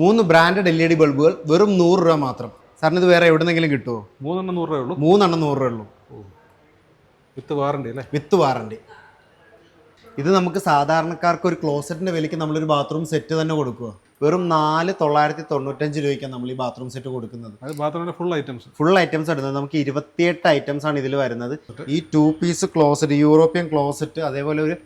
മൂന്ന് branded L E D ബൾബുകൾ വെറും നൂറ് രൂപ മാത്രം. സാറിന് ഇത് വേറെ എവിടെന്നെങ്കിലും കിട്ടുമോ മൂന്നെണ്ണം നൂറ് രൂപ ഉള്ളൂ. മൂന്നെണ്ണം നൂറ് രൂപ ഉള്ളൂ. വിത്ത് വാറണ്ടി അല്ലേ? വിത്ത് വാറണ്ടി ഇത് നമുക്ക് സാധാരണക്കാർക്ക് ഒരു ക്ലോസറ്റിന്റെ വിലയ്ക്ക് നമ്മളൊരു ബാത്റൂം സെറ്റ് തന്നെ കൊടുക്കുക വെറും നാല് തൊള്ളായിരത്തി തൊണ്ണൂറ്റഞ്ച് രൂപയ്ക്കാണ് നമ്മൾ ഈ ബാത്റൂം സെറ്റ് കൊടുക്കുന്നത്. അത് മാത്രമല്ല ഫുൾ ഐറ്റംസ് ഫുൾ ഐറ്റംസ് എടുക്കുന്നത് നമുക്ക് ഇരുപത്തിയെട്ട് ഐറ്റംസ് ആണ് ഇതിൽ വരുന്നത്. ഈ two piece closet European closet അതേപോലെ ഒരു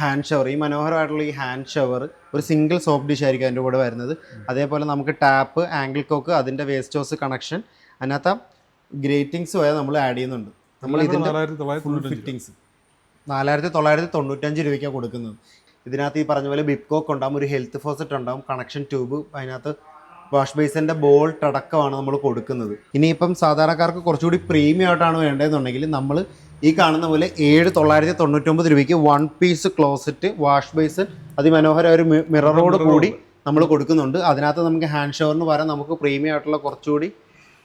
ഹാൻഡ് ഷവർ ഈ മനോഹരമായിട്ടുള്ള ഈ ഹാൻഡ് ഷവർ ഒരു സിംഗിൾ സോപ്പ് ഡിഷ് ആയിരിക്കും അതിന്റെ കൂടെ വരുന്നത്. അതേപോലെ നമുക്ക് ടാപ്പ് ആംഗിൾ കോക്ക് അതിന്റെ വേസ്റ്റ് ഹോസ് കണക്ഷൻ അതിനകത്ത് ഗ്രേറ്റിംഗ്സ് വരെ നമ്മൾ ആഡ് ചെയ്യുന്നുണ്ട്. നമ്മൾ ഇതിന്റെ ഫുൾ ഫിറ്റിംഗ്സ് ഫിറ്റിങ്സ് നാലായിരത്തി തൊള്ളായിരത്തി തൊണ്ണൂറ്റഞ്ച് രൂപയ്ക്കാണ് കൊടുക്കുന്നത്. ഇതിനകത്ത് ഈ പറഞ്ഞ പോലെ ബിപ്കോക്ക് ഉണ്ടാകും ഒരു ഹെൽത്ത് ഫോസറ്റ് ഉണ്ടാകും കണക്ഷൻ ട്യൂബ് അതിനകത്ത് വാഷ് ബേസിന്റെ ബോൾട്ട് അടക്കമാണ് നമ്മൾ കൊടുക്കുന്നത്. ഇനിയിപ്പം സാധാരണക്കാർക്ക് കുറച്ചുകൂടി പ്രീമിയം ആയിട്ടാണ് വേണ്ടതെന്നുണ്ടെങ്കിൽ നമ്മൾ ഈ കാണുന്ന പോലെ ഏഴ് തൊള്ളായിരത്തി തൊണ്ണൂറ്റൊമ്പത് രൂപയ്ക്ക് one piece closet wash basin അതിമനോഹര ഒരു മിററോട് കൂടി നമ്മൾ കൊടുക്കുന്നുണ്ട്. അതിനകത്ത് നമുക്ക് ഹാൻഡ് ഷവറിന് പകരം നമുക്ക് പ്രീമിയം ആയിട്ടുള്ള കുറച്ചുകൂടി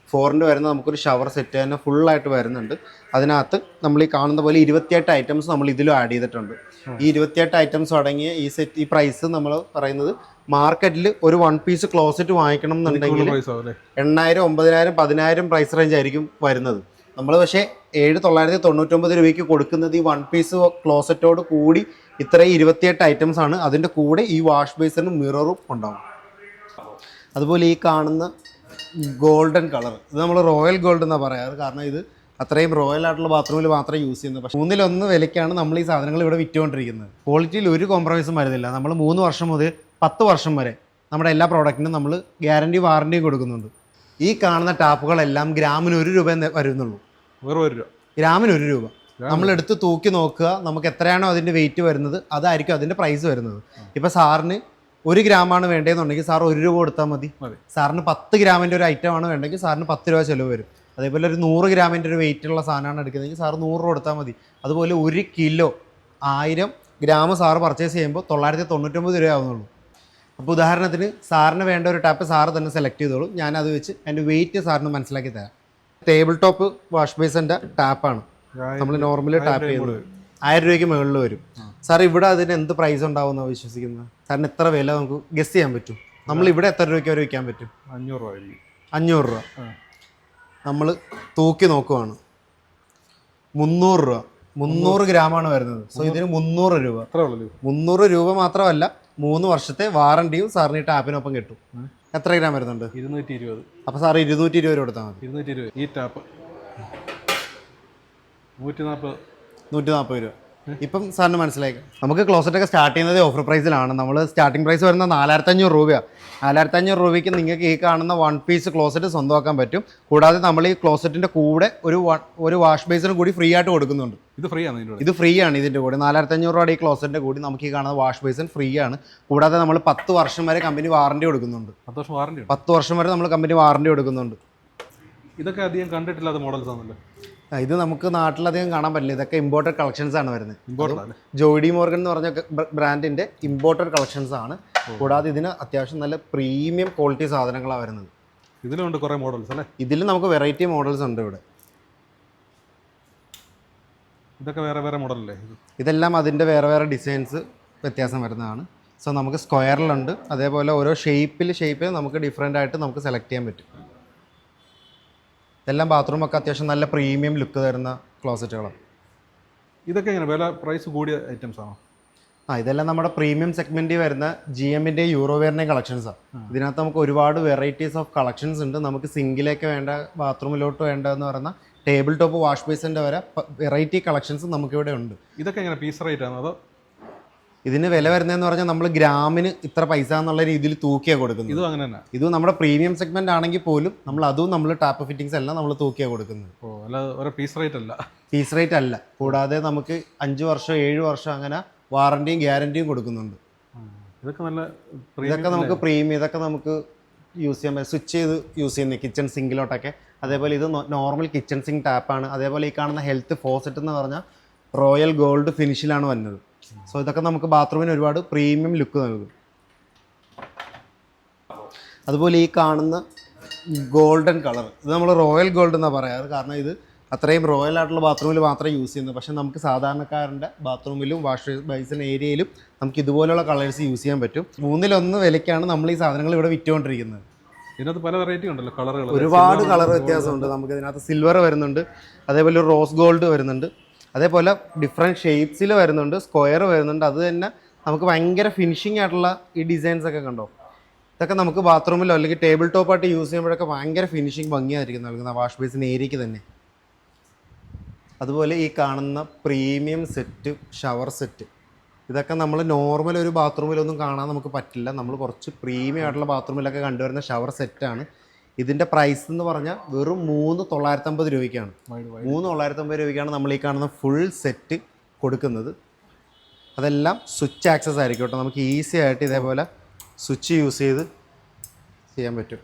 ഫോറിന്റെ വരുന്ന നമുക്കൊരു ഷവർ സെറ്റ് തന്നെ ഫുള്ളായിട്ട് വരുന്നുണ്ട്. അതിനകത്ത് നമ്മൾ ഈ കാണുന്ന പോലെ ഇരുപത്തിയെട്ട് ഐറ്റംസ് നമ്മൾ ഇതിലും ആഡ് ചെയ്തിട്ടുണ്ട്. ഈ ഇരുപത്തിയെട്ട് ഐറ്റംസ് അടങ്ങിയ ഈ സെറ്റ് ഈ പ്രൈസ് നമ്മൾ പറയുന്നത് മാർക്കറ്റിൽ ഒരു വൺ പീസ് ക്ലോസറ്റ് വാങ്ങിക്കണം എന്നുണ്ടെങ്കിൽ എണ്ണായിരം ഒമ്പതിനായിരം പതിനായിരം പ്രൈസ് റേഞ്ച് ആയിരിക്കും വരുന്നത്. നമ്മൾ പക്ഷേ ഏഴ് തൊള്ളായിരത്തി തൊണ്ണൂറ്റൊമ്പത് രൂപയ്ക്ക് കൊടുക്കുന്നത് ഈ വൺ പീസ് ക്ലോസറ്റോട് കൂടി ഇത്രയും ഇരുപത്തിയെട്ട് ഐറ്റംസ് ആണ്. അതിന്റെ കൂടെ ഈ വാഷ് ബേസിനും മിററും ഉണ്ടാവും. അതുപോലെ ഈ കാണുന്ന ഗോൾഡൻ കളർ ഇത് നമ്മൾ റോയൽ ഗോൾഡ് എന്നാണ് പറയാറ് കാരണം ഇത് അത്രയും റോയൽ ആയിട്ടുള്ള ബാത്റൂമിൽ മാത്രമേ യൂസ് ചെയ്യുന്നത്. പക്ഷേ മൂന്നിലൊന്ന് വിലയ്ക്കാണ് നമ്മൾ ഈ സാധനങ്ങൾ ഇവിടെ വിറ്റുകൊണ്ടിരിക്കുന്നത്. ക്വാളിറ്റിയിൽ ഒരു കോംപ്രമൈസും വരുന്നില്ല. നമ്മൾ മൂന്ന് വർഷം മുതൽ പത്ത് വർഷം വരെ നമ്മുടെ എല്ലാ പ്രോഡക്റ്റിനും നമ്മൾ ഗ്യാരണ്ടി വാറണ്ടിയും കൊടുക്കുന്നുണ്ട്. ഈ കാണുന്ന ടാപ്പുകളെല്ലാം ഗ്രാമിന് ഒരു രൂപ വരുന്നുള്ളൂ. വെറും ഒരു രൂപ. ഗ്രാമിന് ഒരു രൂപ. നമ്മൾ എടുത്ത് തൂക്കി നോക്കുക നമുക്ക് എത്രയാണോ അതിന്റെ വെയിറ്റ് വരുന്നത് അതായിരിക്കും അതിന്റെ പ്രൈസ് വരുന്നത്. ഇപ്പോൾ സാറിന് ഒരു ഗ്രാമാണ് വേണ്ടതെന്നുണ്ടെങ്കിൽ സാർ ഒരു രൂപ കൊടുത്താൽ മതി. സാറിന് പത്ത് ഗ്രാമിന്റെ ഒരു ഐറ്റം ആണ് വേണ്ടെങ്കിൽ സാറിന് പത്ത് രൂപ ചിലവ് വരും. അതേപോലെ ഒരു നൂറ് ഗ്രാമിന്റെ ഒരു വെയിറ്റ് ഉള്ള സാധനമാണ് എടുക്കുന്നതെങ്കിൽ സാർ നൂറ് രൂപ കൊടുത്താൽ മതി. അതുപോലെ ഒരു കിലോ ആയിരം ഗ്രാം സാറ് പർച്ചേസ് ചെയ്യുമ്പോൾ തൊള്ളായിരത്തി തൊണ്ണൂറ്റൊമ്പത് രൂപ ആവുന്നുള്ളൂ. അപ്പോൾ ഉദാഹരണത്തിന് സാറിന് വേണ്ട ഒരു ടാപ്പ് സാറ് തന്നെ സെലക്ട് ചെയ്തോളൂ. ഞാൻ അത് വെച്ച് എന്റെ വെയിറ്റ് സാറിന് മനസ്സിലാക്കി തരാം. ടേബിൾ ടോപ്പ് വാഷ് ബേസിന്റെ ടാപ്പാണ് നമ്മൾ നോർമലി ടാപ്പ് ചെയ്യുന്നത് ആയിരം രൂപയ്ക്ക് മുകളിൽ വരും. സാർ ഇവിടെ അതിന് എന്ത് പ്രൈസ് ഉണ്ടാവുമെന്നാണ് വിശ്വസിക്കുന്നത്? സാറിന് എത്ര വില നമുക്ക് ഗസ് ചെയ്യാൻ പറ്റും. നമ്മൾ ഇവിടെ എത്ര രൂപയ്ക്ക് വരെ വിൽക്കാൻ പറ്റും? അഞ്ഞൂറ് രൂപ അഞ്ഞൂറ് രൂപ. നമ്മൾ തൂക്കി നോക്കുവാണ്. മുന്നൂറ് രൂപ. മുന്നൂറ് ഗ്രാമാണ് വരുന്നത്. സോ ഇതിന് മുന്നൂറ് രൂപ. മുന്നൂറ് രൂപ മാത്രമല്ല മൂന്ന് വർഷത്തെ വാറണ്ടിയും സാറിന് ഈ ടാപ്പിനൊപ്പം കിട്ടും. എത്ര ഗ്രാം വരുന്നുണ്ട്? ഇരുന്നൂറ്റി ഇരുപത് അപ്പോൾ സാർ ഇരുന്നൂറ്റി ഇരുപത് രൂപ കൊടുത്താൽ മതി. ഇരുന്നൂറ്റി ഇരുപത് ഈ ടാപ്പ്. നൂറ്റി നാൽപ്പത് നൂറ്റി നാൽപ്പത് രൂപ. ഇപ്പം സാറിന് മനസ്സിലായി. നമുക്ക് ക്ലോസറ്റ് ഒക്കെ സ്റ്റാർട്ട് ചെയ്യുന്നത് ഓഫർ പ്രൈസിലാണ് നമ്മൾ സ്റ്റാർട്ടിംഗ് പ്രൈസ് വരുന്നത് നാലായിരത്തി അഞ്ഞൂറ് രൂപയാണ് നാലായിരത്തി അഞ്ഞൂറ് രൂപയ്ക്ക് നിങ്ങൾക്ക് ഈ കാണുന്ന വൺ പീസ് ക്ലോസറ്റ് സ്വന്തമാക്കാൻ പറ്റും. കൂടാതെ നമ്മൾ ഈ ക്ലോസറ്റിന്റെ കൂടെ ഒരു ഒരു വാഷ് ബേസിനും കൂടി ഫ്രീ ആയിട്ട് കൊടുക്കുന്നുണ്ട്. ഇത് ഫ്രീ ആണ് ഇത് ഫ്രീ ആണ് ഇതിന്റെ കൂടെ. നാലായിരത്തി അഞ്ഞൂറ് രൂപയുടെ ഈ ക്ലോസറ്റിന്റെ കൂടി നമുക്ക് ഈ കാണുന്ന വാഷ് ബേസിൻ ഫ്രീ ആണ്. കൂടാതെ നമ്മൾ പത്ത് വർഷം വരെ കമ്പനി വാറണ്ടി കൊടുക്കുന്നുണ്ട്. പത്ത് വർഷം വാറണ്ടി പത്ത് വർഷം വരെ നമ്മൾ കമ്പനി വാറണ്ടി കൊടുക്കുന്നുണ്ട്. ഇതൊക്കെ അധികം കണ്ടിട്ടില്ലാത്ത മോഡൽസ് ആണല്ലോ. ഇത് നമുക്ക് നാട്ടിലധികം കാണാൻ പറ്റില്ല. ഇതൊക്കെ ഇമ്പോർട്ടഡ് കളക്ഷൻസ് ആണ് വരുന്നത്. ജോയിഡി ജോഡി മോർഗൻ എന്ന് പറഞ്ഞ ബ്രാൻഡിന്റെ ഇമ്പോർട്ടഡ് കളക്ഷൻസ് ആണ്. കൂടാതെ ഇതിന് അത്യാവശ്യം നല്ല പ്രീമിയം ക്വാളിറ്റി സാധനങ്ങളാണ് വരുന്നത്. ഇതിലുണ്ട് കുറേ മോഡൽസ് അല്ലേ? ഇതിൽ നമുക്ക് വെറൈറ്റി മോഡൽസ് ഉണ്ട് ഇവിടെ. ഇതൊക്കെ വേറെ വേറെ മോഡലല്ലേ ഇത് ഇതെല്ലാം അതിന്റെ വേറെ വേറെ ഡിസൈൻസ് വ്യത്യാസം വരുന്നതാണ്. സോ നമുക്ക് സ്ക്വയറിലുണ്ട് അതേപോലെ ഓരോ ഷേപ്പിൽ ഷേപ്പിൽ നമുക്ക് ഡിഫറെന്റ് ആയിട്ട് നമുക്ക് സെലക്ട് ചെയ്യാൻ പറ്റും. ഇതെല്ലാം ബാത്റൂമൊക്കെ അത്യാവശ്യം നല്ല പ്രീമിയം ലുക്ക് തരുന്ന ക്ലോസറ്റുകളാണ്. ഇതൊക്കെ എങ്ങനെ? വില പ്രൈസ് കൂടിയ ഐറ്റംസ് ആണോ? ആ ഇതെല്ലാം നമ്മുടെ പ്രീമിയം സെഗ്മെന്റിൽ വരുന്ന ജി എമ്മിന്റെ യൂറോവെയറിന്റെയും കളക്ഷൻസാണ് ഇതിനകത്ത് നമുക്ക് ഒരുപാട് വെറൈറ്റീസ് ഓഫ് കളക്ഷൻസ് ഉണ്ട്. നമുക്ക് സിങ്കിലേക്ക് വേണ്ട ബാത്റൂമിലോട്ട് വേണ്ടതെന്ന് പറയുന്ന ടേബിൾ ടോപ്പ് വാഷ് ബേസിന്റെ വരെ വെറൈറ്റി കളക്ഷൻസ് നമുക്കിവിടെ ഉണ്ട്. ഇതൊക്കെ എങ്ങനെ? പീസ് റേറ്റ് ആണോ? അതോ ഇതിന് വില വരുന്നതെന്ന് പറഞ്ഞാൽ നമ്മൾ ഗ്രാമിന് ഇത്ര പൈസ എന്നുള്ള രീതിയിൽ തൂക്കിയാണ് കൊടുക്കുന്നത്. ഇതും അങ്ങനെ തന്നെ. ഇത് നമ്മുടെ പ്രീമിയം സെഗ്മെന്റ് ആണെങ്കിൽ പോലും നമ്മൾ അതും നമ്മൾ ടാപ്പ് ഫിറ്റിംഗ്സ് എല്ലാം നമ്മൾ തൂക്കിയാണ് കൊടുക്കുന്നത്. ഓ അല്ല ഓരോ പീസ് റേറ്റ് അല്ല. പീസ് റേറ്റ് അല്ല. കൂടാതെ നമുക്ക് അഞ്ച് വർഷം ഏഴ് വർഷം അങ്ങനെ വാറണ്ടിയും ഗ്യാരണ്ടിയും കൊടുക്കുന്നുണ്ട്. ഇതൊക്കെ നല്ല ഇതൊക്കെ നമുക്ക് പ്രീമിയം ഇതൊക്കെ നമുക്ക് യൂസ് ചെയ്യാൻ സ്വിച്ച് ചെയ്ത് യൂസ് ചെയ്യുന്നത് കിച്ചൺ സിങ്കിലോട്ടൊക്കെ അതേപോലെ ഇത് നോർമൽ കിച്ചൺ സിങ്ക് ടാപ്പാണ് അതേപോലെ ഈ കാണുന്ന ഹെൽത്ത് ഫോസറ്റ് എന്ന് പറഞ്ഞാൽ റോയൽ ഗോൾഡ് ഫിനിഷിലാണ് വന്നത്. സോ ഇതൊക്കെ നമുക്ക് ബാത്റൂമിന് ഒരുപാട് പ്രീമിയം ലുക്ക് നൽകും. അതുപോലെ ഈ കാണുന്ന ഗോൾഡൻ കളർ ഇത് നമ്മൾ റോയൽ ഗോൾഡ് എന്നാണ് പറയാറ് കാരണം ഇത് അത്രയും റോയൽ ആയിട്ടുള്ള ബാത്റൂമിൽ മാത്രമേ യൂസ് ചെയ്യുന്നത്. പക്ഷേ നമുക്ക് സാധാരണക്കാരന്റെ ബാത്റൂമിലും വാഷ് ബൈസൺ ഏരിയയിലും നമുക്ക് ഇതുപോലെയുള്ള കളേഴ്സ് യൂസ് ചെയ്യാൻ പറ്റും. മൂന്നിലൊന്ന് വിലയ്ക്കാണ് നമ്മൾ ഈ സാധനങ്ങൾ ഇവിടെ വിറ്റുകൊണ്ടിരിക്കുന്നത് ഇതിനകത്ത് പല വെറൈറ്റി ഉണ്ടല്ലോ കളറുകൾ ഒരുപാട് കളർ വ്യത്യാസമുണ്ട്. നമുക്ക് ഇതിനകത്ത് സിൽവർ വരുന്നുണ്ട്. അതേപോലെ റോസ് ഗോൾഡ് വരുന്നുണ്ട്. അതേപോലെ ഡിഫറെന്റ് ഷേപ്സിൽ വരുന്നുണ്ട് സ്ക്വയർ വരുന്നുണ്ട്. അത് തന്നെ നമുക്ക് ഭയങ്കര ഫിനിഷിംഗ് ആയിട്ടുള്ള ഈ ഡിസൈൻസ് ഒക്കെ കണ്ടോ? ഇതൊക്കെ നമുക്ക് ബാത്റൂമിലോ അല്ലെങ്കിൽ ടേബിൾ ടോപ്പായിട്ട് യൂസ് ചെയ്യുമ്പോഴൊക്കെ ഭയങ്കര ഫിനിഷിംഗ് ഭംഗിയായിരിക്കും നൽകുന്ന വാഷ് ബേസിൻ ഏരിയയ്ക്ക് തന്നെ. അതുപോലെ ഈ കാണുന്ന പ്രീമിയം സെറ്റ് ഷവർ സെറ്റ് ഇതൊക്കെ നമ്മൾ നോർമൽ ഒരു ബാത്റൂമിലൊന്നും കാണാൻ നമുക്ക് പറ്റില്ല. നമ്മൾ കുറച്ച് പ്രീമിയം ആയിട്ടുള്ള ബാത്റൂമിലൊക്കെ കണ്ടുവരുന്ന ഷവർ സെറ്റാണ് ഇതിന്റെ പ്രൈസ് എന്ന് പറഞ്ഞാൽ വെറും മൂന്ന് തൊള്ളായിരത്തമ്പത് രൂപയ്ക്കാണ്. മൂന്ന് തൊള്ളായിരത്തമ്പത് രൂപയ്ക്കാണ് നമ്മൾ ഈ കാണുന്ന ഫുൾ സെറ്റ് കൊടുക്കുന്നത്. അതെല്ലാം സ്വിച്ച് ആക്സസ് ആയിരിക്കും കേട്ടോ. നമുക്ക് ഈസി ആയിട്ട് ഇതേപോലെ സ്വിച്ച് യൂസ് ചെയ്ത് ചെയ്യാൻ പറ്റും.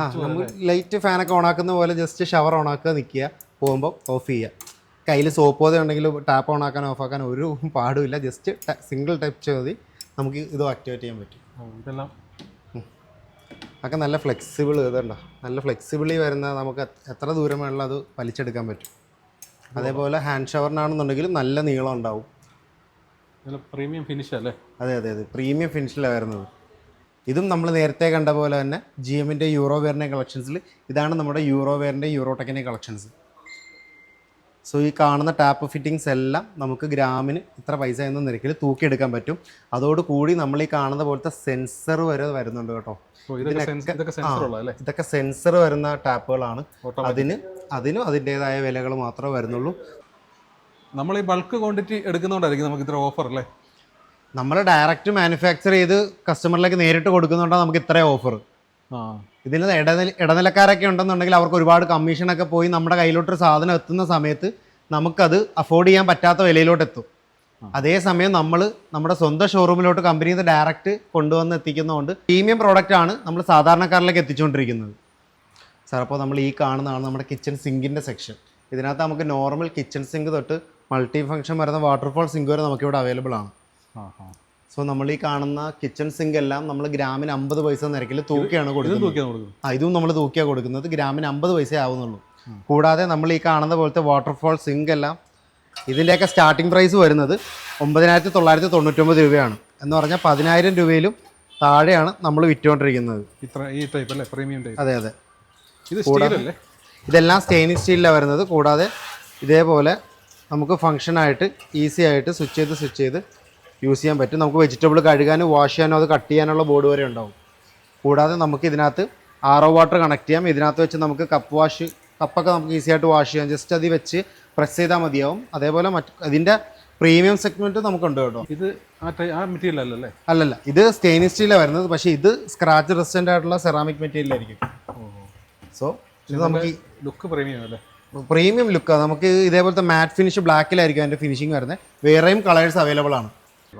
ആ നമ്മൾ ലൈറ്റ് ഫാനൊക്കെ ഓണാക്കുന്ന പോലെ ജസ്റ്റ് ഷവർ ഓണാക്കുക നിൽക്കുക പോകുമ്പോൾ ഓഫ് ചെയ്യുക. കയ്യിൽ സോപ്പ് പോതെ ഉണ്ടെങ്കിൽ ടാപ്പ് ഓണാക്കാൻ ഓഫാക്കാൻ ഒരു പാടുമില്ല ജസ്റ്റ് സിംഗിൾ ടച്ച് മതി. നമുക്ക് ഇത് ആക്ടിവേറ്റ് ചെയ്യാൻ പറ്റും. ഇതെല്ലാം അതൊക്കെ നല്ല ഫ്ലെക്സിബിൾ ഇതുണ്ടോ? നല്ല ഫ്ലെക്സിബിളി വരുന്ന നമുക്ക് എത്ര- ദൂരം വേണമെങ്കിലും അത് വലിച്ചെടുക്കാൻ പറ്റും. അതേപോലെ ഹാൻഡ് ഷവറിനാണെന്നുണ്ടെങ്കിലും നല്ല നീളം ഉണ്ടാവും. നല്ല പ്രീമിയം ഫിനിഷ് അല്ലേ? അതെ അതെ അതെ. പ്രീമിയം ഫിനിഷിലാണ് വരുന്നത്. ഇതും നമ്മൾ നേരത്തെ കണ്ട പോലെ തന്നെ ജി എമ്മിന്റെ യൂറോവെയറിന്റെ കളക്ഷൻസിൽ ഇതാണ് നമ്മുടെ യൂറോവെയറിന്റെ യൂറോടെക്കിന്റെ കളക്ഷൻസ് സോ ഈ കാണുന്ന ടാപ്പ് ഫിറ്റിങ്സ് എല്ലാം നമുക്ക് ഗ്രാമിന് ഇത്ര പൈസ എന്ന നിരക്കിൽ തൂക്കിയെടുക്കാൻ പറ്റും. അതോടുകൂടി നമ്മൾ ഈ കാണുന്ന പോലത്തെ സെൻസർ വരെ വരുന്നുണ്ട് കേട്ടോ. ഇതൊക്കെ സെൻസർ വരുന്ന ടാപ്പുകളാണ് അതിന് അതിനും അതിന്റെതായ വിലകൾ മാത്രമേ വരുന്നുള്ളൂ. നമ്മൾ ഈ ബൾക്ക് ക്വാണ്ടിറ്റി എടുക്കുന്നതുകൊണ്ടായിരിക്കും നമുക്ക് ഇത്ര ഓഫർ അല്ലേ? നമ്മൾ ഡയറക്റ്റ് മാനുഫാക്ചർ ചെയ്ത് കസ്റ്റമറിലേക്ക് നേരിട്ട് കൊടുക്കുന്നതുകൊണ്ടാണ് നമുക്ക് ഇത്രയും ഓഫർ ആ. ഇതിന് ഇടനില ഇടനിലക്കാരൊക്കെ ഉണ്ടെന്നുണ്ടെങ്കിൽ അവർക്ക് ഒരുപാട് കമ്മീഷനൊക്കെ പോയി നമ്മുടെ കയ്യിലോട്ടൊരു സാധനം എത്തുന്ന സമയത്ത് നമുക്കത് അഫോർഡ് ചെയ്യാൻ പറ്റാത്ത വിലയിലോട്ട് എത്തും. അതേസമയം നമ്മൾ നമ്മുടെ സ്വന്തം ഷോറൂമിലോട്ട് കമ്പനിയിൽ നിന്ന് ഡയറക്റ്റ് കൊണ്ടുവന്ന് എത്തിക്കുന്നതുകൊണ്ട് പ്രീമിയം പ്രോഡക്റ്റ് ആണ് നമ്മൾ സാധാരണക്കാരിലേക്ക് എത്തിച്ചുകൊണ്ടിരിക്കുന്നത്. സാർ അപ്പോൾ നമ്മൾ ഈ കാണുന്നതാണ് നമ്മുടെ കിച്ചൺ സിങ്കിന്റെ സെക്ഷൻ ഇതിനകത്ത് നമുക്ക് നോർമൽ കിച്ചൺ സിങ്ക് തൊട്ട് മൾട്ടി ഫംഗ്ഷൻ വരുന്ന വാട്ടർഫോൾ സിങ്ക് വരെ നമുക്കിവിടെ അവൈലബിൾ ആണ്. സോ നമ്മൾ ഈ കാണുന്ന കിച്ചൺ സിങ്ക് എല്ലാം നമ്മൾ ഗ്രാമിന് അമ്പത് പൈസ നിരക്കിൽ തൂക്കിയാണ് കൊടുക്കുന്നത്. ആ ഇതും നമ്മൾ തൂക്കിയാണ് കൊടുക്കുന്നത്. ഗ്രാമിന് അമ്പത് പൈസ ആവുന്നുള്ളൂ. കൂടാതെ നമ്മൾ ഈ കാണുന്ന പോലത്തെ വാട്ടർഫോൾ സിങ്ക് എല്ലാം ഇതിന്റെയൊക്കെ സ്റ്റാർട്ടിംഗ് പ്രൈസ് വരുന്നത് ഒമ്പതിനായിരത്തി തൊള്ളായിരത്തി തൊണ്ണൂറ്റൊമ്പത് രൂപയാണ്. എന്ന് പറഞ്ഞാൽ പതിനായിരം രൂപയിലും താഴെയാണ് നമ്മൾ വിറ്റുകൊണ്ടിരിക്കുന്നത്. ഇത്ര ഈ ടൈപ്പ് അല്ലേ? പ്രീമിയം ടൈപ്പ് അതെ അതെ. ഇത് ഇതെല്ലാം സ്റ്റെയിൻലെസ് സ്റ്റീലിലാണ് വരുന്നത്. കൂടാതെ ഇതേപോലെ നമുക്ക് ഫങ്ഷനായിട്ട് ഈസി ആയിട്ട് സ്വിച്ച് ചെയ്ത് സ്വിച്ച് ചെയ്ത് യൂസ് ചെയ്യാൻ പറ്റും. നമുക്ക് വെജിറ്റബിൾ കഴുകാനും വാഷ് ചെയ്യാനോ അത് കട്ട് ചെയ്യാനുള്ള ബോർഡ് വരെ ഉണ്ടാവും. കൂടാതെ നമുക്ക് ഇതിനകത്ത് ആർ ഒ വാട്ടർ കണക്ട് ചെയ്യാം. ഇതിനകത്ത് വെച്ച് നമുക്ക് കപ്പ് വാഷ് കപ്പൊക്കെ നമുക്ക് ഈസി ആയിട്ട് വാഷ് ചെയ്യാം. ജസ്റ്റ് അത് വെച്ച് പ്രസ് ചെയ്താൽ മതിയാവും. അതേപോലെ മറ്റ് ഇതിന്റെ പ്രീമിയം സെഗ്മെന്റ് നമുക്കുണ്ട് കേട്ടോ. ഇത് ആ മെറ്റീരിയൽ അല്ലല്ലേ അല്ലല്ല ഇത് സ്റ്റെയിൻലെസ് സ്റ്റീലാണ് വരുന്നത്. പക്ഷേ ഇത് സ്ക്രാച്ച് റെസിസ്റ്റന്റ് ആയിട്ടുള്ള സെറാമിക് മെറ്റീരിയൽ ആയിരിക്കും. സോ ഇത് നമുക്ക് ലുക്ക് പ്രീമിയം അല്ലേ? പ്രീമിയം ലുക്കാണ് നമുക്ക് ഇതേപോലത്തെ മാറ്റ് ഫിനിഷ് ബ്ലാക്കിലായിരിക്കും അതിന്റെ ഫിനിഷിങ് വരുന്നത്. വേറെയും കളേഴ്സ് അവൈലബിൾ ആണ്.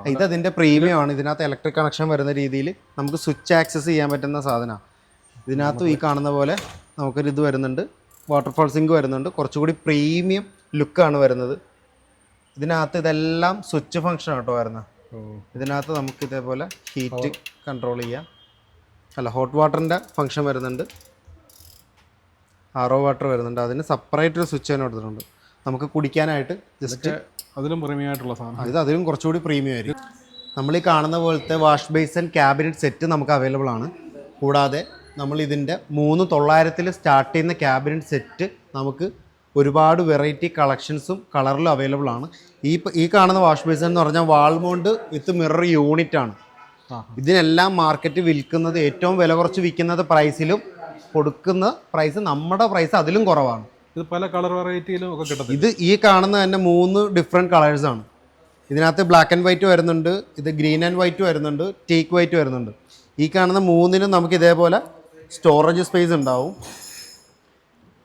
ഇത് അതിന്റെ പ്രീമിയം ആണ്. ഇതിനകത്ത് ഇലക്ട്രിക് കണക്ഷൻ വരുന്ന രീതിയിൽ നമുക്ക് സ്വിച്ച് ആക്സസ് ചെയ്യാൻ പറ്റുന്ന സാധനമാണ്. ഇതിനകത്തും ഈ കാണുന്ന പോലെ നമുക്കൊരു ഇത് വരുന്നുണ്ട്. വാട്ടർഫാൾ സിങ്ക് വരുന്നുണ്ട്. കുറച്ചുകൂടി പ്രീമിയം ലുക്കാണ് വരുന്നത്. ഇതിനകത്ത് ഇതെല്ലാം സ്വിച്ച് ഫങ്ഷൻ ആട്ടോ വരുന്നത്. ഇതിനകത്ത് നമുക്ക് ഇതേപോലെ ഹീറ്റ് കൺട്രോൾ ചെയ്യാം. അല്ല ഹോട്ട് വാട്ടറിന്റെ ഫങ്ഷൻ വരുന്നുണ്ട്. ആറോ വാട്ടർ വരുന്നുണ്ട്. അതിന് സെപ്പറേറ്റ് ഒരു സ്വിച്ച് തന്നെ കൊടുത്തിട്ടുണ്ട്. നമുക്ക് കുടിക്കാനായിട്ട് ജസ്റ്റ് അതിലും പ്രീമിയം ആയിട്ടുള്ള സാധനം. ഇത് അതിലും കുറച്ചുകൂടി പ്രീമിയം ആയിരിക്കും. നമ്മൾ ഈ കാണുന്ന പോലത്തെ വാഷ് ബേസൻ ക്യാബിനറ്റ് സെറ്റ് നമുക്ക് അവൈലബിൾ ആണ്. കൂടാതെ നമ്മൾ ഇതിന്റെ മൂന്ന് തൊള്ളായിരത്തിൽ സ്റ്റാർട്ട് ചെയ്യുന്ന ക്യാബിനറ്റ് സെറ്റ് നമുക്ക് ഒരുപാട് വെറൈറ്റി കളക്ഷൻസും കളറിലും അവൈലബിൾ ആണ്. ഈ ഈ കാണുന്ന വാഷ് ബേസൻ എന്ന് പറഞ്ഞാൽ വാൾമൗണ്ട് വിത്ത് മിറർ യൂണിറ്റ് ആണ്. ഇതിനെല്ലാം മാർക്കറ്റ് വിൽക്കുന്നത് ഏറ്റവും വില കുറച്ച് വിൽക്കുന്നത് പ്രൈസിലും കൊടുക്കുന്ന പ്രൈസ് നമ്മുടെ പ്രൈസ് അതിലും കുറവാണ്. ഇത് പല കളർ വെറൈറ്റിയിലും ഒക്കെ കിട്ടും ഇത് ഈ കാണുന്ന തന്നെ മൂന്ന് ഡിഫറെന്റ് ആണ്. ഇതിനകത്ത് ബ്ലാക്ക് ആൻഡ് വൈറ്റ് വരുന്നുണ്ട് ഇത് ഗ്രീൻ ആൻഡ് വൈറ്റ് വരുന്നുണ്ട് ടീക്ക് വൈറ്റ് വരുന്നുണ്ട്. ഈ കാണുന്ന മൂന്നിനും നമുക്ക് ഇതേപോലെ സ്റ്റോറേജ് സ്പേസ് ഉണ്ടാവും.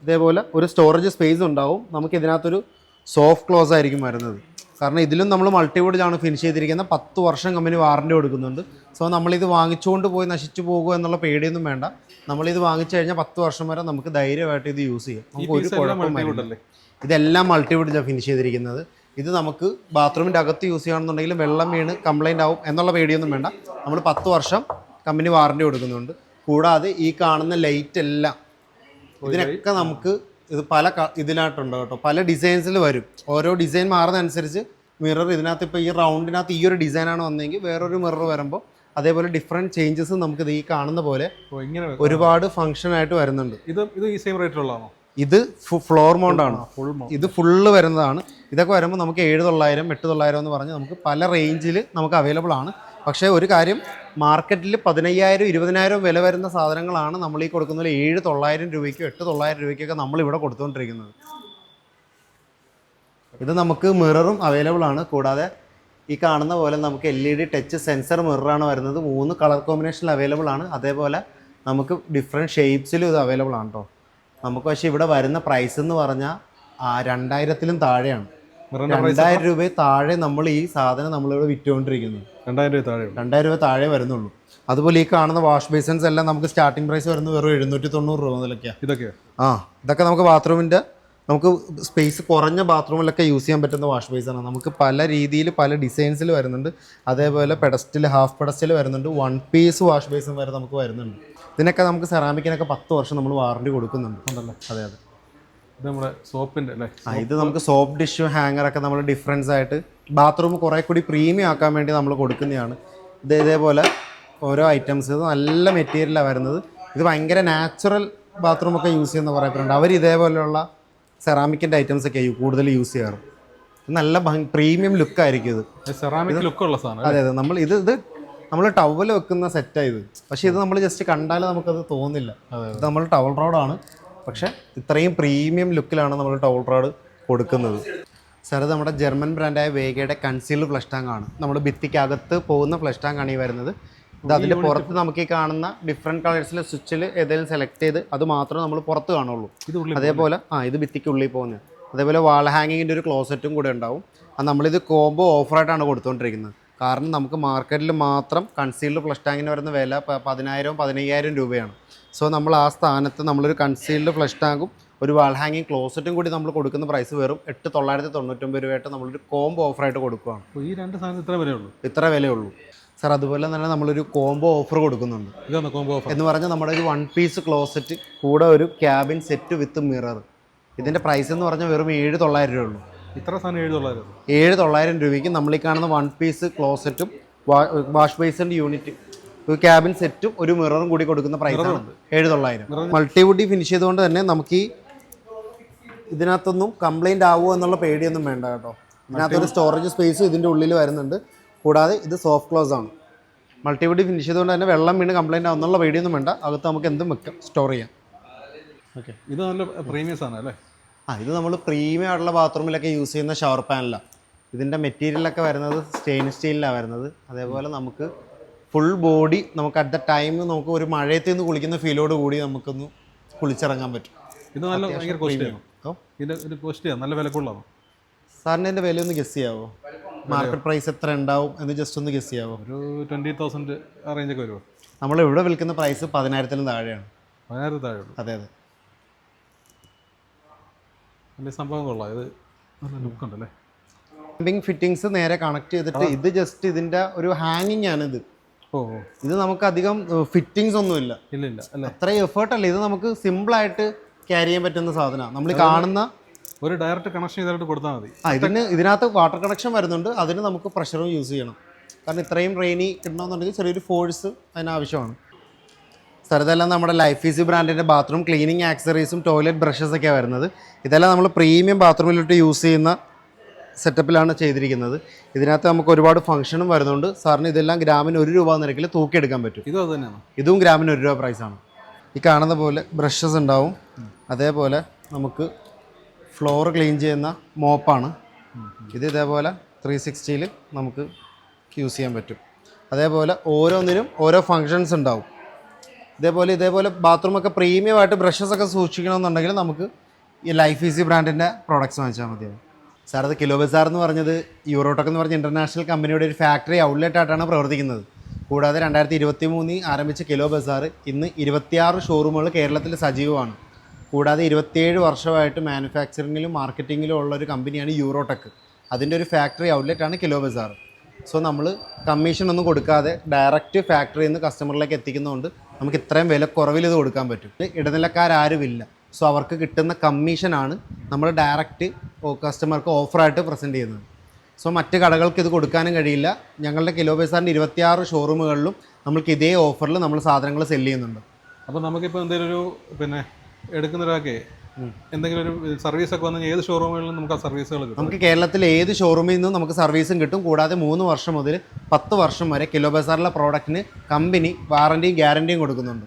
ഇതേപോലെ ഒരു സ്റ്റോറേജ് സ്പേസ് ഉണ്ടാവും. നമുക്ക് ഇതിനകത്തൊരു സോഫ്റ്റ് ക്ലോസ് ആയിരിക്കും വരുന്നത്. കാരണം ഇതിലും നമ്മൾ മൾട്ടിവുഡിലാണ് ഫിനിഷ് ചെയ്തിരിക്കുന്നത്. പത്ത് വർഷം കമ്പനി വാറന്റി കൊടുക്കുന്നുണ്ട്. സോ നമ്മളിത് വാങ്ങിച്ചുകൊണ്ട് പോയി നശിച്ചു പോകുമോ എന്നുള്ള പേടിയൊന്നും വേണ്ട. നമ്മളിത് വാങ്ങിച്ചു കഴിഞ്ഞാൽ പത്ത് വർഷം വരെ നമുക്ക് ധൈര്യമായിട്ട് ഇത് യൂസ് ചെയ്യാം. നമുക്ക് ഒരു കുഴപ്പമില്ല ഇതെല്ലാം മൾട്ടിവുഡിലാണ് ഫിനിഷ് ചെയ്തിരിക്കുന്നത്. ഇത് നമുക്ക് ബാത്റൂമിന്റെ അകത്ത് യൂസ് ചെയ്യുകയാണെന്നുണ്ടെങ്കിൽ വെള്ളം വീണ് കംപ്ലൈന്റ് ആവും എന്നുള്ള പേടിയൊന്നും വേണ്ട. നമ്മൾ പത്ത് വർഷം കമ്പനി വാറന്റി കൊടുക്കുന്നുണ്ട്. കൂടാതെ ഈ കാണുന്ന ലൈറ്റ് എല്ലാം ഇതിനൊക്കെ നമുക്ക് ഇത് പല ക- ഇതിലായിട്ടുണ്ട് കേട്ടോ. പല ഡിസൈൻസിൽ വരും. ഓരോ ഡിസൈൻ മാറുന്നതനുസരിച്ച് മിറർ ഇതിനകത്ത് ഇപ്പോൾ ഈ റൗണ്ടിനകത്ത് ഈ ഒരു ഡിസൈനാണ് വന്നതെങ്കിൽ വേറൊരു മിറർ വരുമ്പോൾ അതേപോലെ ഡിഫറെന്റ് ചേഞ്ചസ് നമുക്കിത് ഈ കാണുന്ന പോലെ ഇങ്ങനെ ഒരുപാട് ഫംഗ്ഷൻ ആയിട്ട് വരുന്നുണ്ട്. ഇത് ഇത് ഈ സെയിം റേറ്റിലുള്ളതാണോ ഇത് ഫ്ലോർ മൗണ്ടാണ് ഫുൾ ഇത് ഫുള്ള് വരുന്നതാണ്. ഇതൊക്കെ വരുമ്പോൾ നമുക്ക് ഏഴ് തൊള്ളായിരം എട്ട് തൊള്ളായിരം എന്ന് പറഞ്ഞ് നമുക്ക് പല റേഞ്ചിൽ നമുക്ക് അവൈലബിൾ ആണ്. പക്ഷേ ഒരു കാര്യം മാർക്കറ്റിൽ പതിനയ്യായിരം ഇരുപതിനായിരം വില വരുന്ന സാധനങ്ങളാണ് നമ്മൾ ഈ കൊടുക്കുന്നതിൽ ഏഴ് തൊള്ളായിരം രൂപയ്ക്കോ എട്ട് തൊള്ളായിരം രൂപയ്ക്കൊക്കെ നമ്മൾ ഇവിടെ കൊടുത്തുകൊണ്ടിരിക്കുന്നത്. ഇത് നമുക്ക് മിററും അവൈലബിൾ ആണ്. കൂടാതെ ഈ കാണുന്ന പോലെ നമുക്ക് L E D touch sensor മിററാണ് വരുന്നത്. മൂന്ന് കളർ കോമ്പിനേഷനിൽ അവൈലബിൾ ആണ്. അതേപോലെ നമുക്ക് ഡിഫറെന്റ് ഷേപ്സിലും ഇത് അവൈലബിൾ ആണ് കേട്ടോ നമുക്ക് പക്ഷേ ഇവിടെ വരുന്ന പ്രൈസ് എന്ന് പറഞ്ഞാൽ രണ്ടായിരത്തിലും താഴെയാണ്. രണ്ടായിരം രൂപ താഴെ നമ്മൾ ഈ സാധനം നമ്മളിവിടെ വിറ്റുകൊണ്ടിരിക്കുന്നു. രണ്ടായിരം രൂപ താഴെ രണ്ടായിരം രൂപ താഴെ വരുന്നുള്ളൂ. അതുപോലെ ഈ കാണുന്ന വാഷ് ബേസിൻസ് എല്ലാം നമുക്ക് സ്റ്റാർട്ടിംഗ് പ്രൈസ് വരുന്നത് വെറും എഴുന്നൂറ്റി തൊണ്ണൂറ് രൂപ മുതലൊക്കെയാണ് ഇതൊക്കെ ആ ഇതൊക്കെ നമുക്ക് ബാത്റൂമിന്റെ നമുക്ക് സ്പേസ് കുറഞ്ഞ ബാത്റൂമിലൊക്കെ യൂസ് ചെയ്യാൻ പറ്റുന്ന വാഷ് ബേസാണ് നമുക്ക് പല രീതിയിൽ പല ഡിസൈൻസിൽ വരുന്നുണ്ട്. അതേപോലെ പെഡസ്റ്റിൽ ഹാഫ് പെഡസ്റ്റിൽ വരുന്നുണ്ട്. വൺ പീസ് വാഷ് ബേസും വരെ നമുക്ക് വരുന്നുണ്ട്. ഇതിനൊക്കെ നമുക്ക് സെറാമിക്കിനൊക്കെ പത്ത് വർഷം നമ്മൾ വാറണ്ടി കൊടുക്കുന്നുണ്ട്. ഉണ്ടല്ലോ? അതെ അതെ. ഇത് നമ്മുടെ സോപ്പിന്റെ അല്ലേ? ഇത് നമുക്ക് സോപ്പ് ഡിഷ് ഹാങ്ങർ ഒക്കെ നമ്മൾ ഡിഫറൻസ് ആയിട്ട് ബാത്റൂം കുറെ കൂടി പ്രീമിയം ആക്കാൻ വേണ്ടി നമ്മൾ കൊടുക്കുന്നതാണ്. ഇത് ഇതേപോലെ ഓരോ ഐറ്റംസ് ഇത് നല്ല മെറ്റീരിയലാണ് വരുന്നത്. ഇത് ഭയങ്കര നാച്ചുറൽ ബാത്റൂം ഒക്കെ യൂസ് ചെയ്യുന്ന പറയപ്പെടുന്നുണ്ട് അവർ ഇതേപോലെയുള്ള സെറാമിക്കിന്റെ ഐറ്റംസ് ഒക്കെ കൂടുതൽ യൂസ് ചെയ്യാറ്. നല്ല പ്രീമിയം ലുക്കായിരിക്കും ഇത്. സെറാമിക് ലുക്കുള്ള സാധനം അതെ അതെ. നമ്മൾ ഇത് ഇത് നമ്മൾ ടവൽ വെക്കുന്ന സെറ്റാണ് ഇത്. പക്ഷേ ഇത് നമ്മൾ ജസ്റ്റ് കണ്ടാൽ നമുക്കത് തോന്നില്ല. ഇത് നമ്മൾ ടവൽ റോഡാണ് പക്ഷേ ഇത്രയും പ്രീമിയം ലുക്കിലാണ് നമ്മൾ ടവൽ റോഡ് കൊടുക്കുന്നത്. സാർ നമ്മുടെ ജർമ്മൻ ബ്രാൻഡായ വേഗയുടെ കൺസീൽഡ് ഫ്ലഷ് ടാങ്ക് ആണ്. നമ്മൾ ഭിത്തിക്കകത്ത് പോകുന്ന ഫ്ലഷ് ടാങ്ക് ആണ് ഈ വരുന്നത്. ഇത് അതിന്റെ പുറത്ത് നമുക്ക് ഈ കാണുന്ന ഡിഫറെന്റ് കളേഴ്സിലെ സ്വിച്ചിൽ ഏതെങ്കിലും സെലക്ട് ചെയ്ത് അത് മാത്രമേ നമ്മൾ പുറത്ത് കാണുള്ളൂ. അതേപോലെ ആ ഇത് ഭിത്തിക്ക് ഉള്ളിൽ പോകുന്നത്. അതേപോലെ വാൾ ഹാങ്ങിങ്ങിന്റെ ഒരു ക്ലോസറ്റും കൂടെ ഉണ്ടാവും. അത് നമ്മളിത് കോംബോ ഓഫറായിട്ടാണ് കൊടുത്തുകൊണ്ടിരിക്കുന്നത് കാരണം നമുക്ക് മാർക്കറ്റിൽ മാത്രം കൺസീൽഡ് ഫ്ലഷ് ടാങ്കിന് വരുന്ന വില പതിനായിരവും പതിനയ്യായിരം രൂപയാണ്. സോ നമ്മൾ ആ സ്ഥാനത്ത് നമ്മളൊരു കൺസീൽഡ് ഫ്ലഷ് ടാങ്കും ഒരു വാൾ ഹാങ്ങിങ് ക്ലോസറ്റും കൂടി നമ്മൾ കൊടുക്കുന്ന പ്രൈസ് വെറും എട്ട് തൊള്ളായിരത്തി തൊണ്ണൂറ്റൊമ്പത് രൂപയായിട്ട് നമ്മളൊരു കോംബോ ഓഫറായിട്ട് കൊടുക്കുകയാണ് ഈ രണ്ട് സാധനം ഇത്ര വിലയുള്ളൂ ഇത്ര വിലയുള്ളൂ. സാർ അതുപോലെ തന്നെ നമ്മളൊരു കോംബോ ഓഫർ കൊടുക്കുന്നുണ്ട്. ഇതാണ് കോംബോ ഓഫർ എന്ന് പറഞ്ഞാൽ നമ്മുടെ ഒരു വൺ പീസ് ക്ലോസറ്റ് കൂടെ ഒരു ക്യാബിൻ സെറ്റ് വിത്ത് മിറർ ഇതിന്റെ പ്രൈസ് എന്ന് പറഞ്ഞാൽ വെറും ഏഴ് തൊള്ളായിരം രൂപ ഉള്ളൂ. ഇത്ര സാധനം എഴുതുള്ളായിരുന്നു ഏഴ് തൊള്ളായിരം രൂപയ്ക്ക് നമ്മൾ ഈ കാണുന്ന വൺ പീസ് ക്ലോസറ്റും വാഷ് ബേസിന്റെ യൂണിറ്റും ഒരു ക്യാബിൻ സെറ്റും ഒരു മിററും കൂടി കൊടുക്കുന്ന പ്രൈസാണ് ഏഴ് തൊള്ളായിരം. മൾട്ടിവുഡി ഫിനിഷ് ചെയ്തുകൊണ്ട് തന്നെ നമുക്ക് ഈ ഇതിനകത്തൊന്നും കംപ്ലൈന്റ് ആവുമോ എന്നുള്ള പേടിയൊന്നും വേണ്ട കേട്ടോ. ഇതിനകത്തൊരു സ്റ്റോറേജ് സ്പേസും ഇതിന്റെ ഉള്ളിൽ വരുന്നുണ്ട്. കൂടാതെ ഇത് സോഫ്റ്റ് ക്ലോസ് ആണ്. മൾട്ടിവുഡി ഫിനിഷ് ചെയ്തുകൊണ്ട് തന്നെ വെള്ളം വീണ് കംപ്ലൈന്റ് ആവുന്നുള്ള പേടിയൊന്നും വേണ്ട. അകത്ത് നമുക്ക് എന്തും വെക്കാം സ്റ്റോർ ചെയ്യാം. ഓക്കെ ഇത് നല്ല പ്രീമിയസ് ആണ് അല്ലേ? ആ ഇത് നമ്മൾ പ്രീമിയം ആയിട്ടുള്ള ബാത്റൂമിലൊക്കെ യൂസ് ചെയ്യുന്ന ഷവർ പാനലാണ് ഇതിന്റെ മെറ്റീരിയലൊക്കെ വരുന്നത് സ്റ്റെയിൻലെസ് സ്റ്റീലിലാണ് വരുന്നത്. അതേപോലെ നമുക്ക് ഫുൾ ബോഡി നമുക്ക് അറ്റ് ദ ടൈം നമുക്ക് ഒരു മഴയത്ത് നിന്ന് കുളിക്കുന്ന ഫീലോട് കൂടി നമുക്കൊന്ന് കുളിച്ചിറങ്ങാൻ പറ്റും. ഇത് നല്ല ഭയങ്കര കോസ്റ്റ് കോസ്റ്റ്ലിയാണ് നല്ല വിലക്കുള്ളതാണ്? സാറിന് എന്റെ വില ഒന്ന് ഗസ് ചെയ്യാവോ? മാർക്കറ്റ് പ്രൈസ് എത്ര ഉണ്ടാവും എന്ന് ജസ്റ്റ് ഒന്ന് ഗസ് ചെയ്യാവോ? ഒരു ട്വന്റി തൗസൻഡ് റേഞ്ചൊക്കെ വരുമോ? നമ്മൾ ഇവിടെ വിൽക്കുന്ന പ്രൈസ് പതിനായിരത്തിലും താഴെയാണ്. പതിനായിരത്തിൽ താഴെ അതെ അതെ. വലിയ സംഭവം കൊള്ളാം. ഇത് നല്ല ലുക്ക് ഉണ്ടല്ലേ? പ്ലംബിംഗ് ഫിറ്റിങ്സ് നേരെ കണക്ട് ചെയ്തിട്ട് ഇത് ജസ്റ്റ് ഇതിന്റെ ഒരു ഹാങ്ങിങ് ആണിത്. ഓ ഇത് നമുക്ക് അധികം ഫിറ്റിംഗ്സ് ഒന്നുമില്ല. ഇല്ല ഇല്ല അല്ലേ? അത്രയും എഫേർട്ട് അല്ല. ഇത് നമുക്ക് സിമ്പിൾ ആയിട്ട് ക്യാരി ചെയ്യാൻ പറ്റുന്ന സാധനമാണ്. നമ്മൾ കാണുന്ന ഒരു ഡയറക്റ്റ് കണക്ഷൻ ചെയ്തായിട്ട് കൊടുത്താൽ മതി. ആ ഇതിന് ഇതിനകത്ത് വാട്ടർ കണക്ഷൻ വരുന്നുണ്ട്. അതിന് നമുക്ക് പ്രഷറും യൂസ് ചെയ്യണം. കാരണം ഇത്രയും റെയിനി കിട്ടണമെന്നുണ്ടെങ്കിൽ ചെറിയൊരു ഫോഴ്സ് അതിനാവശ്യമാണ് സാർ ഇതെല്ലാം നമ്മുടെ ലൈഫ് ഈസി ബ്രാൻഡിന്റെ ബാത്റൂം ക്ലീനിങ് ആക്സറീസും ടോയ്ലറ്റ് ബ്രഷസ് ഒക്കെ വരുന്നത്. ഇതെല്ലാം നമ്മൾ പ്രീമിയം ബാത്റൂമിലിട്ട് യൂസ് ചെയ്യുന്ന സെറ്റപ്പിലാണ് ചെയ്തിരിക്കുന്നത്. ഇതിനകത്ത് നമുക്ക് ഒരുപാട് ഫംഗ്ഷനും വരുന്നുണ്ട്. സാറിന് ഇതെല്ലാം ഗ്രാമിന് ഒരു രൂപ നിരക്കിൽ തൂക്കിയെടുക്കാൻ പറ്റും. ഇതും തന്നെയാണ് ഇതും ഗ്രാമിന് ഒരു രൂപ പ്രൈസാണ് ഈ കാണുന്ന പോലെ ബ്രഷസ് ഉണ്ടാവും. അതേപോലെ നമുക്ക് ഫ്ലോർ ക്ലീൻ ചെയ്യുന്ന മോപ്പാണ് ഇത് ഇതേപോലെ ത്രീ സിക്സ്റ്റിയിൽ നമുക്ക് യൂസ് ചെയ്യാൻ പറ്റും. അതേപോലെ ഓരോന്നിനും ഓരോ ഫങ്ഷൻസ് ഉണ്ടാവും. ഇതേപോലെ ഇതേപോലെ ബാത്റൂമൊക്കെ പ്രീമിയം ആയിട്ട് ബ്രഷസ് ഒക്കെ സൂക്ഷിക്കണമെന്നുണ്ടെങ്കിൽ നമുക്ക് ഈ ലൈഫ് ഈസി ബ്രാൻഡിന്റെ പ്രോഡക്റ്റ്സ് വാങ്ങിച്ചാൽ മതിയാവും. സാർ അത് കിലോ ബസാർ എന്ന് പറഞ്ഞത് യൂറോടെക് എന്ന് പറഞ്ഞ ഇന്റർനാഷണൽ കമ്പനിയുടെ ഒരു ഫാക്ടറി ഔട്ട്ലെറ്റ് ആയിട്ടാണ് പ്രവർത്തിക്കുന്നത്. കൂടാതെ രണ്ടായിരത്തി ഇരുപത്തി മൂന്നിൽ ആരംഭിച്ച കിലോ ബസാർ ഇന്ന് ഇരുപത്തിയാറ് ഷോറൂമുകൾ കേരളത്തിൽ സജീവമാണ്. കൂടാതെ ഇരുപത്തിയേഴ് വർഷമായിട്ട് മാനുഫാക്ചറിങ്ങിലും മാർക്കറ്റിങ്ങിലും ഉള്ള ഒരു കമ്പനിയാണ് യൂറോടെക്. അതിന്റെ ഒരു ഫാക്ടറി ഔട്ട്ലെറ്റാണ് കിലോ ബസാർ. സോ നമ്മൾ കമ്മീഷൻ ഒന്നും കൊടുക്കാതെ ഡയറക്റ്റ് ഫാക്ടറിയിൽ നിന്ന് കസ്റ്റമറിലേക്ക് എത്തിക്കുന്നതുകൊണ്ട് നമുക്ക് ഇത്രയും വില കുറവിൽ ഇത് കൊടുക്കാൻ പറ്റും. ഇത് ഇടനിലക്കാരും ഇല്ല സോ അവർക്ക് കിട്ടുന്ന കമ്മീഷനാണ് നമ്മൾ ഡയറക്റ്റ് കസ്റ്റമർക്ക് ഓഫറായിട്ട് പ്രസന്റ് ചെയ്യുന്നത്. സോ മറ്റ് കടകൾക്ക് ഇത് കൊടുക്കാനും കഴിയില്ല. ഞങ്ങളുടെ കിലോ ബസാറിന്റെ ഇരുപത്തിയാറ് ഷോറൂമുകളിലും നമ്മൾക്ക് ഇതേ ഓഫറിൽ നമ്മൾ സാധനങ്ങൾ സെല്ല് ചെയ്യുന്നുണ്ട്. അപ്പോൾ നമുക്കിപ്പോൾ എന്തെങ്കിലും ഒരു പിന്നെ എടുക്കുന്ന ഒരാൾക്ക് എന്തെങ്കിലും ഒരു സർവീസ് ഒക്കെ വന്നു ഏത് ഷോറൂമുകളിലും നമുക്ക് ആ സർവീസുകൾ കിട്ടും. നമുക്ക് കേരളത്തിലെ ഏത് ഷോറൂമിൽ നിന്നും നമുക്ക് സർവീസും കിട്ടും. കൂടാതെ മൂന്ന് വർഷം മുതൽ പത്ത് വർഷം വരെ കിലോ ബസാറിലെ പ്രോഡക്റ്റിന് കമ്പനി വാറണ്ടിയും ഗ്യാരണ്ടിയും കൊടുക്കുന്നുണ്ട്.